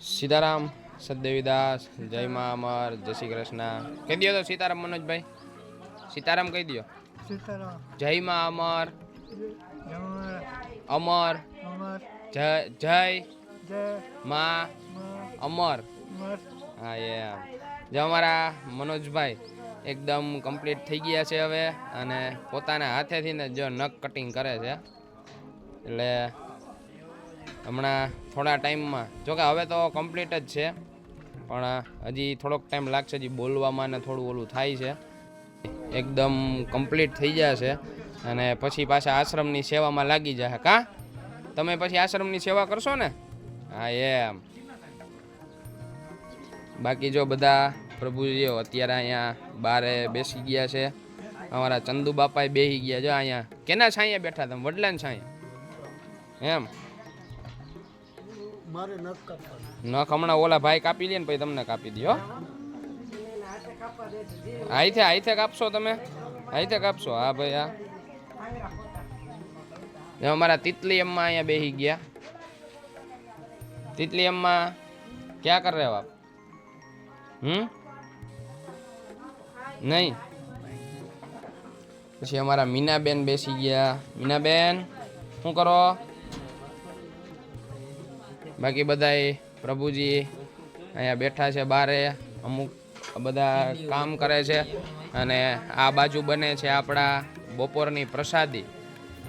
સીતારામ સદેવીદાસ જય મા અમર જય શ્રી કૃષ્ણ. કહી દો તો સીતારામ મનોજભાઈ. સીતારામ કહી દો સીતારામ. જય મા અમર. અમર. જય જય મા મા અમર. હા એમ. જો અમારા મનોજભાઈ એકદમ કમ્પ્લીટ થઈ ગયા છે હવે અને પોતાના હાથેથી ને જો નખ કટિંગ કરે છે એટલે હમણાં થોડા ટાઈમમાં. જોકે હવે તો કમ્પ્લીટ જ છે. પણ હજી થોડોક ટાઈમ લાગશે હજી બોલવામાં ને થોડું ઓલું થાય છે. એકદમ કમ્પ્લીટ થઈ જશે. અને પછી પાછા આશ્રમની સેવામાં લાગી જશે. કા? તમે પછી આશ્રમની સેવા કરશો ને? હા, એમ. બાકી જો બધા પ્રભુજીઓ અત્યારે અહીંયા બારે બેસી ગયા છે. અમારા ચંદુ બાપાએ બેસી ગયા. જો અહીંયા, કેના છાંયા બેઠા તમે? વડલાન છાંયા? એમ. મારે નખ કાપવાનું. નખ હમણાં ઓલા ભાઈ કાપી લે ને પછી તમને કાપી દો આઈથે આઈથે કાપશો તમે. આઈથે કાપશો. હા ભાઈ, હા. અમારા તિતલી અમ્મા અહીંયા બેસી ગયા. તિતલી અમ્મા, ક્યાં કર રહે આપ હમ? નહીં. પછી અમારા મીનાબેન બેસી ગયા. મીનાબેન, શું કરો? બાકી બધાય પ્રભુજી અહીંયા બેઠા છે બારે, અમુક બધા કામ કરે છે અને આ બાજુ બને છે આપણા બપોરની પ્રસાદી.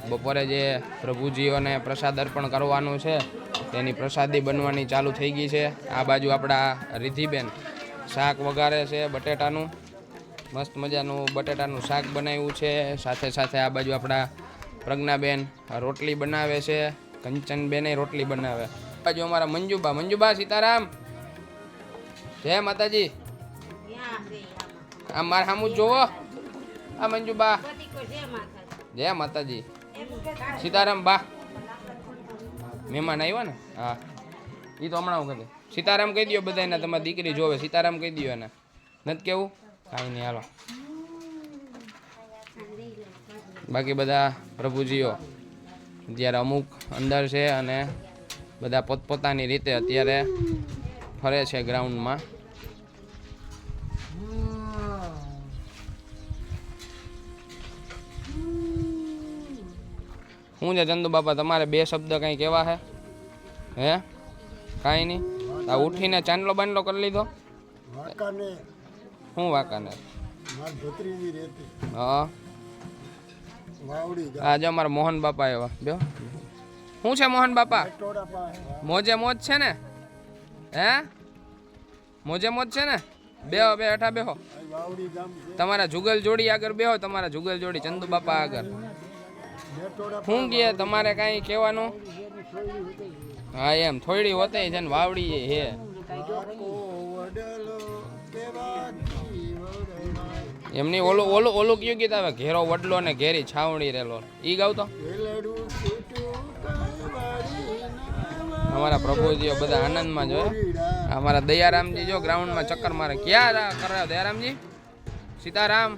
બપોરે જે પ્રભુજીઓને પ્રસાદ અર્પણ કરવાનું છે, તેની પ્રસાદી બનવાની ચાલુ થઈ ગઈ છે. આ બાજુ આપણા રિધિબેન શાક વઘારે છે બટેટાનું. મસ્ત મજાનું બટેટાનું શાક બનાવ્યું છે. સાથે સાથે આ બાજુ આપણા પ્રજ્ઞાબેન રોટલી બનાવે છે. કંચનબેને રોટલી બનાવે. બાજુ અમારા મંજુબા. મંજુબા સીતારામ. જય માતાજી. આ મારા સામું જોવો. આ મંજુબા. જય માતાજી. સીતારામ બા. મહેમાન આવ્યો ને? હા. એ તો હમણાં હું કહી સીતારામ કહી દો બધાને તમારી દીકરી જોવે. સીતારામ કહી દો એને. નથી કેવું? કાંઈ નહીં હાલો. બાકી બધા પ્રભુજીઓ જ્યારે અમુક અંદર છે અને બધા પોતપોતાની રીતે અત્યારે ફરે છે ગ્રાઉન્ડમાં. શું છે ચંદુ બાપા તમારે બે શબ્દ કંઈ કહેવા હે? હે? કાંઈ નહીં? આ ઉઠીને ચાંદલો બાંડલો કરી લીધો? વાંકાને શું વાંકાને માર ભત્રીજી રહેતી. હા. વાવડી આજે અમારા મોહન બાપા એવા બે શું છે મોહન બાપા? મોજે મોજ છે ને? હે? મોજે મોજ છે ને? બેહો બે હેઠા બેહો. તમારા જુગલ જોડી આગળ બેહો તમારા જુગલ જોડી ચંદુ બાપા આગળ. શું કહે તમારે કાંઈ કહેવાનું? હા એમ થોડી હોતે છે ને વાવડી હે. એમની ઓલું ઓલું ઓલું કયું ગીત આવે? ઘેરો વડલો ને ઘેરી છાવણી રેલો. ઈ ગાવ તો? અમારા પ્રભુજીઓ બધા આનંદમાં જો અમારા દયારામજી જો ગ્રાઉન્ડમાં ચક્કર મારે. ક્યાં કરે દયારામજી? સીતારામ?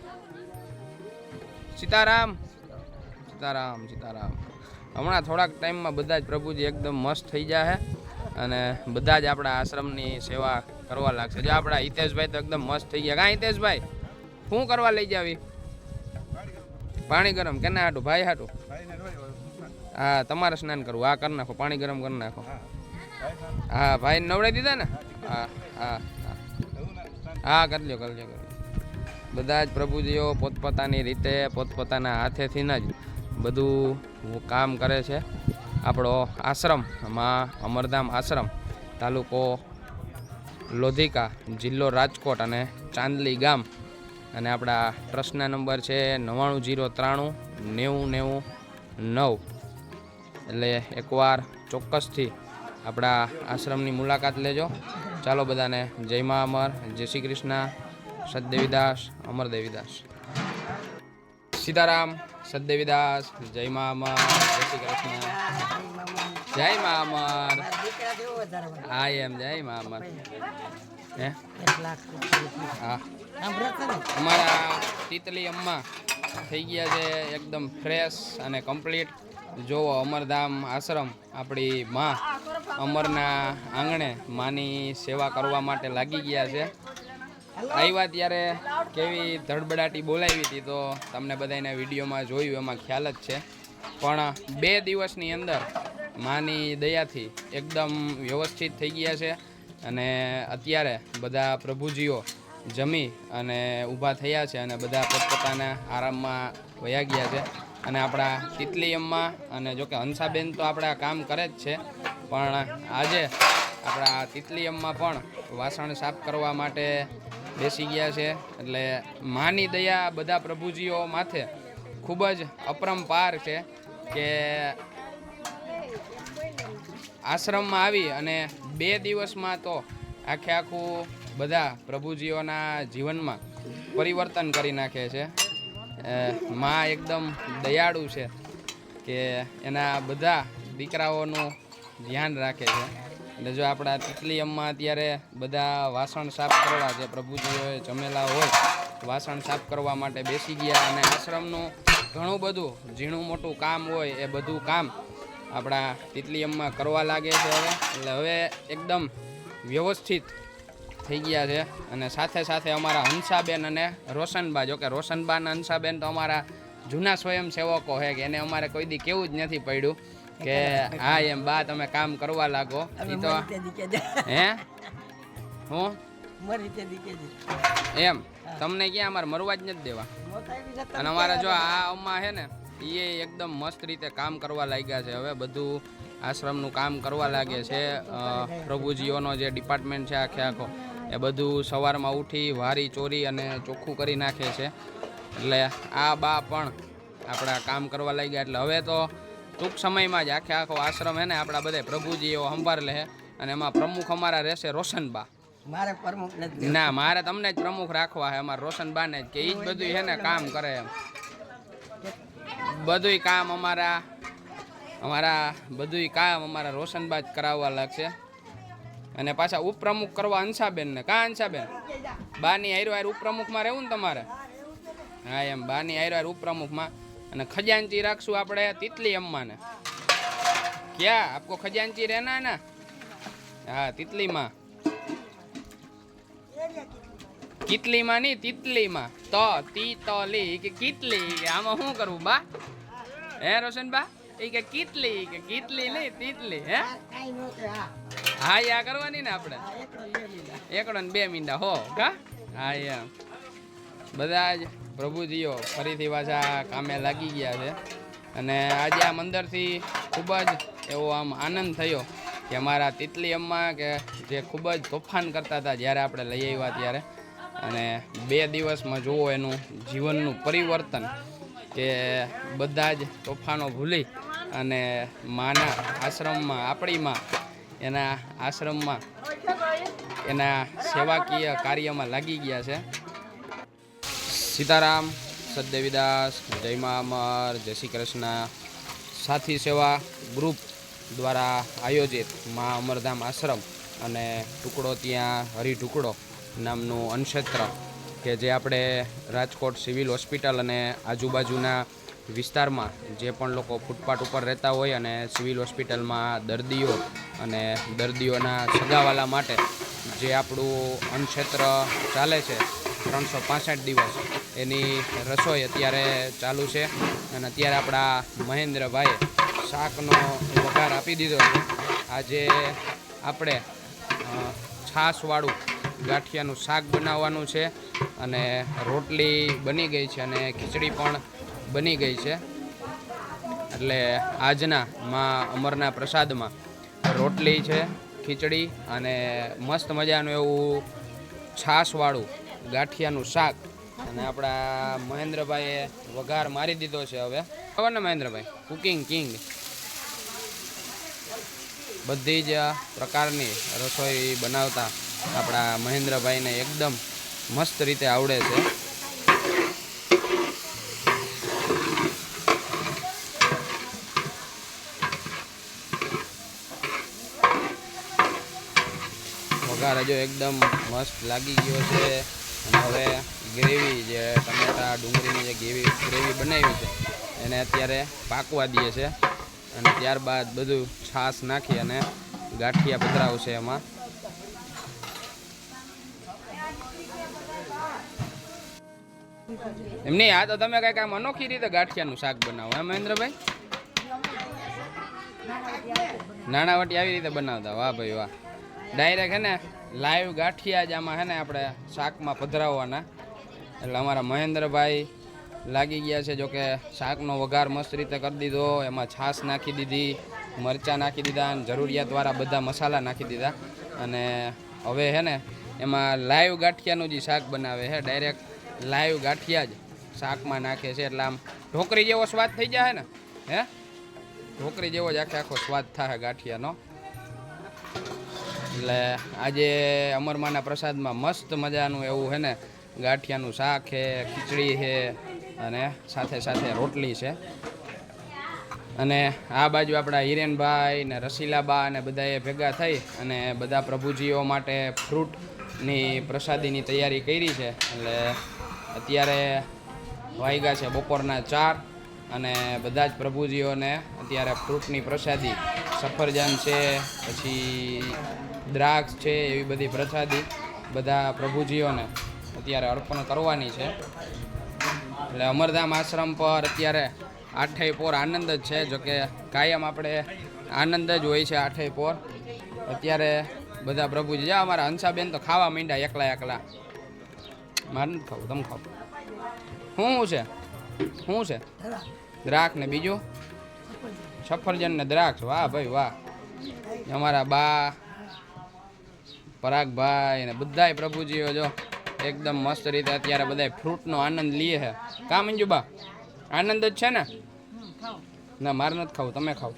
સીતારામ? સીતારામ સીતારામ. હમણાં થોડાક ટાઈમમાં બધા જ પ્રભુજી એકદમ મસ્ત થઈ જાય અને બધા જ આપણા આશ્રમની સેવા કરવા લાગશે. જો આપણા હિતેશભાઈ તો એકદમ મસ્ત થઈ ગયા. કાં હિતેશભાઈ, શું કરવા લઈ જાવી? પાણી ગરમ. કેના હાટું? ભાઈ હાટું? હા તમારે સ્નાન કરવું. આ કરી નાખો પાણી ગરમ કરી નાખો. હા. ભાઈ નવડાવી દીધા ને? હા હા હા હા. કરજો લ્યો કરી લ્યો કરી લ્યો. બધા જ પ્રભુજીઓ પોતપોતાની રીતે પોતપોતાના હાથેથી જ બધું કામ કરે છે. આપણો આશ્રમમાં અમરધામ આશ્રમ તાલુકો લોધિકા જિલ્લો રાજકોટ અને ચાંદલી ગામ. અને આપણા ટ્રસ્ટના નંબર છે નવ્વાણું જીરો ત્રાણું નેવું નેવું નવ. એટલે એકવાર ચોક્કસથી આપણા આશ્રમની મુલાકાત લેજો. ચાલો બધાને જય મા અમર, જય શ્રી કૃષ્ણ સદદેવીદાસ અમર દેવીદાસ સીતારામ સદદેવીદાસ જય મા અમર, જય શ્રી કૃષ્ણ. જય મા અમર. હા, એમ, જય મા અમર. હે? હા. અમારા તીતલી અમ્મા થઈ ગયા છે એકદમ ફ્રેશ અને કમ્પ્લીટ જોવો અમરધામ આશ્રમ આપણી માં અમરના આંગણે માની સેવા કરવા માટે લાગી ગયા છે. આવ્યા ત્યારે કેવી ધડબડાટી બોલાવી હતી તો તમને બધાને વિડીયોમાં જોયું, એમાં ખ્યાલ જ છે. પણ બે દિવસની અંદર માની દયાથી એકદમ વ્યવસ્થિત થઈ ગયા છે અને અત્યારે બધા પ્રભુજીઓ જમી અને ઊભા થયા છે અને બધા પોતપોતાના આરામમાં વયા ગયા છે. અને આપણા તિતલી અમ્મા અને જોકે હંસાબેન તો આપણા કામ કરે જ છે. પણ આજે આપણા તિતલી અમ્મા પણ વાસણ સાફ કરવા માટે બેસી ગયા છે. એટલે માની દયા બધા પ્રભુજીઓ માથે ખૂબ જ અપરંપાર છે કે આશ્રમમાં આવી અને બે દિવસમાં તો આખે આખું બધા પ્રભુજીઓના જીવનમાં પરિવર્તન કરી નાખે છે. માં એકદમ દયાળુ છે કે એના બધા દીકરાઓનું ધ્યાન રાખે છે. એટલે જો આપણા તિતલી અમ્મા અત્યારે બધા વાસણ સાફ કરવા જે પ્રભુજીઓએ જમેલા હોય, વાસણ સાફ કરવા માટે બેસી ગયા અને આશ્રમનું ઘણું બધું, ઝીણું મોટું કામ હોય એ બધું કામ આપણા તિતલી અમ્મા કરવા લાગે છે હવે. એટલે હવે એકદમ વ્યવસ્થિત થઈ ગયા છે. અને સાથે સાથે અમારા હંસાબેન અને રોશનબા. જો કે રોશનબા અને હંસાબેન તો અમારા જૂના સ્વયંસેવકો છે કે એને અમારે કોઈ દી કેવું જ નથી પડ્યું કે હા એમ બા તમે કામ કરવા લાગો. એ તો હે? હું? એમ? તમને ક્યાં અમારે મરવા જ નથી દેવા? અને અમારા જો આ અમ્મા છે ને એ એકદમ મસ્ત રીતે કામ કરવા લાગ્યા છે. હવે બધું આશ્રમનું કામ કરવા લાગે છે. પ્રભુજીઓનો જે ડિપાર્ટમેન્ટ છે આખે આખો. એ બધું સવારમાં ઉઠી વારી ચોરી અને ચોખ્ખું કરી નાખે છે. એટલે આ બા પણ આપણા કામ કરવા લાગ્યા. એટલે હવે તો ટૂંક સમયમાં જ આખે આખો આશ્રમ હે ને આપણા બધા પ્રભુજીઓ સંભાળ લે અને એમાં પ્રમુખ અમારા રહેશે રોશનબા. મારે પ્રમુખ નથી ના મારે તમને જ પ્રમુખ રાખવા છે અમારા બા જ કે એ જ બધું છે ને કામ કરે એમ. બધુંય કામ અમારા અમારા બધુંય કામ અમારા રોશનબા જ કરાવવા લાગશે. અને પાછા ઉપપ્રમુખ કરવા અંશાબેન ને. કા અંશાબેન? બાની હારો હાર ઉપપ્રમુખમાં રહેવું ને તમારે? હા, એમ. બાની હારો હાર ઉપપ્રમુખમાં. અને ખજાનચી રાખશું આપણે તિતલી અમ્માને. ક્યાં? આપકો ખજાનચી રહેના ના? હા, તિતલીમાં. કિતલીમાં નહીં, તિતલીમાં. તો તી તો લી કે કિતલી? આમાં શું કરવું, બા? હે રોશન બા એ કે કિતલી કે કિતલી નહીં, તિતલી હે. હા, યા કરવાની ને આપણે. એકડો ને બે મીંડા, હો, કા? હા બધા જ પ્રભુજીઓ ફરીથી પાછા કામે લાગી ગયા છે. અને આજે આ મંદિરથી ખૂબ જ એવો આમ આનંદ થયો કે અમારા તિતલી અમ્મા કે જે ખૂબ જ તોફાન કરતા હતા જ્યારે આપણે લઈ આવ્યા ત્યારે. અને બે દિવસમાં જુઓ એનું જીવનનું પરિવર્તન કે બધા જ તોફાનો ભૂલી અને માના આશ્રમમાં, આપણીમાં એના આશ્રમમાં એના સેવાકીય કાર્યમાં લાગી ગયા છે. સીતારામ સદદેવીદાસ જય અમર, જય શ્રી કૃષ્ણ. સાથી સેવા ગ્રુપ દ્વારા આયોજિત મા અમરધામ આશ્રમ અને ટુકડો ત્યાં, હરિ ટુકડો નામનું અનક્ષેત્ર કે જે આપણે રાજકોટ સિવિલ હોસ્પિટલ અને આજુબાજુના વિસ્તારમાં જે પણ લોકો ફૂટપાથ ઉપર રહેતા હોય અને સિવિલ હોસ્પિટલમાં દર્દીઓ અને દર્દીઓના સગાવાલા માટે જે આપણું અન્નક્ષેત્ર ચાલે છે ત્રણસો પાસઠ દિવસ, એની રસોઈ અત્યારે ચાલુ છે અને અત્યારે આપણા મહેન્દ્રભાઈએ શાકનો વઘાર આપી દીધો છે. આજે આપણે છાશવાળું ગાંઠિયાનું શાક બનાવવાનું છે અને રોટલી બની ગઈ છે અને ખીચડી પણ બની ગઈ છે. એટલે આજના માં અમરના પ્રસાદમાં રોટલી છે, ખીચડી અને મસ્ત મજાનું એવું છાશવાળું ગાંઠિયાનું શાક. અને આપણા મહેન્દ્રભાઈએ વઘાર મારી દીધો છે હવે. ખબર ને મહેન્દ્રભાઈ? કુકિંગ કિંગ બધી જ પ્રકારની રસોઈ બનાવતા આપણા મહેન્દ્રભાઈને એકદમ મસ્ત રીતે આવડે છે. વઘાર હજુ એકદમ મસ્ત લાગી ગયો છે. અને હવે ગ્રેવી જે ટમેટા ડુંગળીની જે ગ્રેવી ગ્રેવી બનાવી છે, એને અત્યારે પાકવા દઈએ છે. અને ત્યારબાદ બધું છાશ નાખી અને ગાંઠિયા પધરાવશે એમાં. એમ આ તો તમે કંઈક આમ અનોખી રીતે ગાંઠિયાનું શાક બનાવો, હે મહેન્દ્રભાઈ? નાણાવટી આવી રીતે બનાવતા, વાહ ભાઈ વાહ. ડાયરેક્ટ હે ને? લાઈવ ગાંઠિયા જ આમાં હે ને આપણે શાકમાં પધરાવવાના. એટલે અમારા મહેન્દ્રભાઈ લાગી ગયા છે જોકે શાકનો વઘાર મસ્ત રીતે કરી દીધો. એમાં છાશ નાખી દીધી, મરચાં નાખી દીધા અને જરૂરિયાતવાળા બધા મસાલા નાખી દીધા. અને હવે હે ને એમાં લાઈવ ગાંઠિયાનું જે શાક બનાવે છે ડાયરેક્ટ લાઈવ ગાંઠિયા જ શાકમાં નાખે છે. એટલે આમ ઢોકરી જેવો સ્વાદ થઈ જાય ને, હે? ઢોકરી જેવો જ આખે આખો સ્વાદ થાય ગાંઠિયાનો. એટલે આજે અમરમાના પ્રસાદમાં મસ્ત મજાનું એવું છે ને, ગાંઠિયાનું શાક છે, ખીચડી છે અને સાથે સાથે રોટલી છે. અને આ બાજુ આપણા હિરેનભાઈ ને રસીલાબા અને બધાએ ભેગા થઈ અને બધા પ્રભુજીઓ માટે ફ્રૂટની પ્રસાદીની તૈયારી કરી છે. એટલે અત્યારે વાગ્યા છે બપોરના ચાર અને બધા જ પ્રભુજીઓને અત્યારે ફ્રૂટની પ્રસાદી સફરજન છે, પછી દ્રાક્ષ છે, એવી બધી પ્રસાદી બધા પ્રભુજીઓને અત્યારે અર્પણ કરવાની છે. એટલે અમરધામ આશ્રમ પર અત્યારે આઠેય પોર આનંદ જ છે, જોકે કાયમ આપણે આનંદ જ હોય છે આઠેય પોર. અત્યારે બધા પ્રભુજી, જા અમારા હંસાબેન તો ખાવા માંડ્યા એકલા એકલા. મારે નથી ખાવું, તમે ખાવ શું છે? શું છે? દ્રાક્ષ ને બીજું? સફરજન ને દ્રાક્ષ. વાહ ભાઈ, વાહ. અમારા બા પરાગભાઈ ને બધાય પ્રભુજીઓ જો એકદમ મસ્ત રીતે અત્યારે બધાય ફ્રૂટનો આનંદ લઈએ છે. કા મંજુબા? આનંદ જ છે ને? ના, મારે નથી ખાવું, તમે ખાવ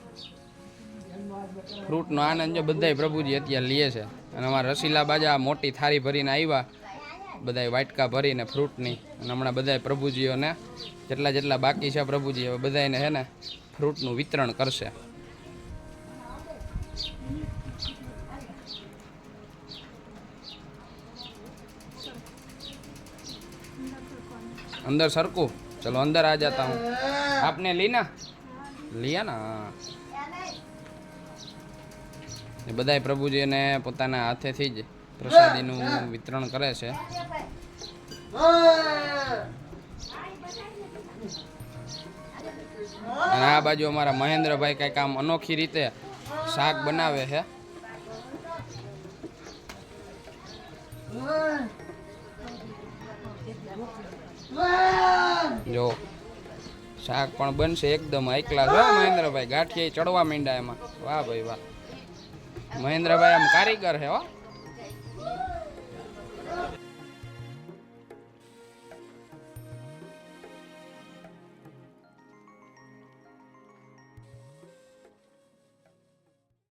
ફ્રૂટનો આનંદ જો બધાય પ્રભુજી અત્યારે લઈએ છે. અને અમારા રસીલા બાજા મોટી થાળી ભરીને આવ્યા બધાય વાટકા ભરીને ફ્રૂટની અને હમણાં બધાય પ્રભુજીઓને જેટલા જેટલા બાકી છે પ્રભુજી, હવે બધાને છે ને ફ્રૂટનું વિતરણ કરશે. અંદર સરખું ચલો, અંદર આ જાતા હું. આપને લીના? લિયા ના એ બધાય પ્રભુજીને પોતાના હાથેથી જ પ્રસાદીનું વિતરણ કરે છે. અને આ બાજુ અમારા મહેન્દ્રભાઈ કંઈક આમ અનોખી રીતે શાક બનાવે છે. જો, શાક પણ બનશે એકદમ એકલા જો, મહેન્દ્રભાઈ ગાંઠિયા ચડવા માંડ્યા એમાં. વાહ ભાઈ વાહ. મહેન્દ્રભાઈ આમ કારીગર છે હો.